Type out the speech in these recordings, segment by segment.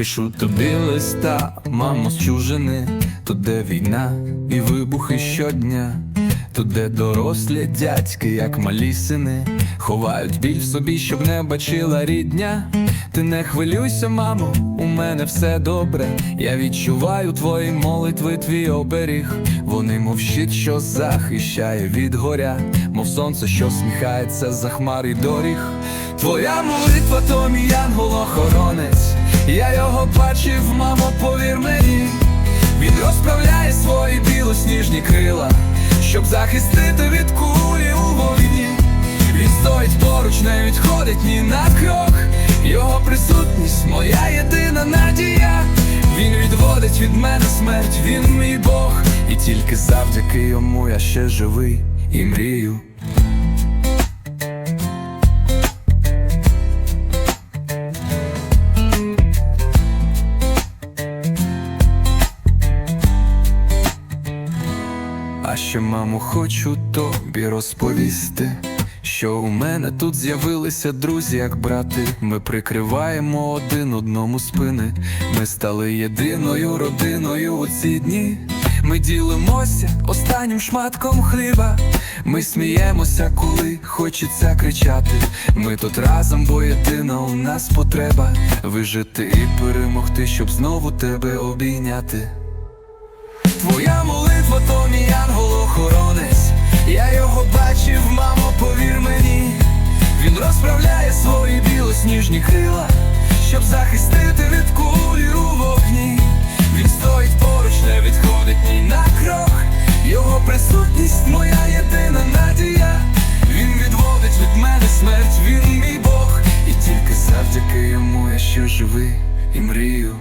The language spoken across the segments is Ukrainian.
Пишу тобі листа, мамо, з чужини, тут де війна і вибухи щодня, тут де дорослі дядьки, як малі сини, ховають біль в собі, щоб не бачила рідня. Ти не хвилюйся, мамо, у мене все добре. Я відчуваю твої молитви, твій оберіг. Вони мов щит, що захищає від горя, мов сонце, що сміхається за хмар і доріг. Твоя молитва, то мій ангел-охоронець. Я його бачив, мамо, повір мені. Він розправляє свої білосніжні крила, щоб захистити від кулі у війні. Він стоїть поруч, не відходить ні на крок. Його присутність моя єдина надія. Він відводить від мене смерть, він мій Бог. І тільки завдяки йому я ще живий і мрію. Ще, мамо, хочу тобі розповісти, що у мене тут з'явилися друзі, як брати. Ми прикриваємо один одному спини. Ми стали єдиною родиною у ці дні. Ми ділимося останнім шматком хліба. Ми сміємося, коли хочеться кричати. Ми тут разом, бо єдина у нас потреба вижити і перемогти, щоб знову тебе обійняти. Твоя молитва, білосніжні крила, щоб захистити від кулі у вогні. Він стоїть поруч, не відходить ні на крок. Його присутність моя єдина надія. Він відводить від мене смерть, він мій Бог. І тільки завдяки йому я ще живий і мрію.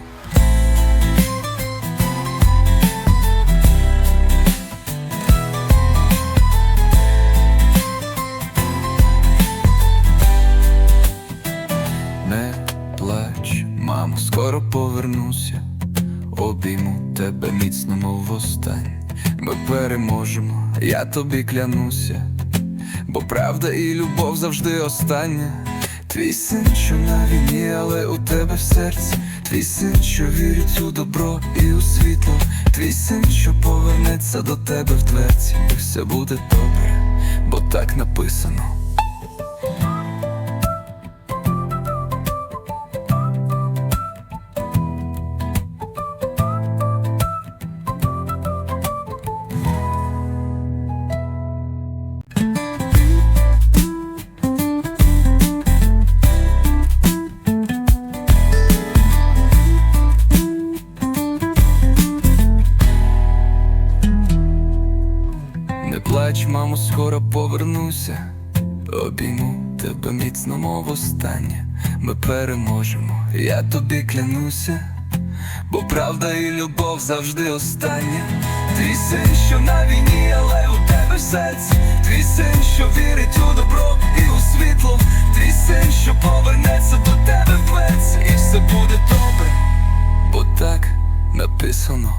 Скоро повернуся, обійму тебе міцно, мов востаннє. Ми переможемо, я тобі клянуся, бо правда і любов завжди остання. Твій син, що на війні, але у тебе в серці, твій син, що вірить у добро і у світло, твій син, що повернеться до тебе в дверці, все буде добре, бо так написано. Мамо, скоро повернуся. Обійму тебе міцно, мов останнє. Ми переможемо, я тобі клянуся, бо правда і любов завжди остання. Твій син, що на війні, але у тебе в серці. Твій син, що вірить у добро і у світло. Твій син, що повернеться до тебе в дверці, і все буде добре, бо так написано.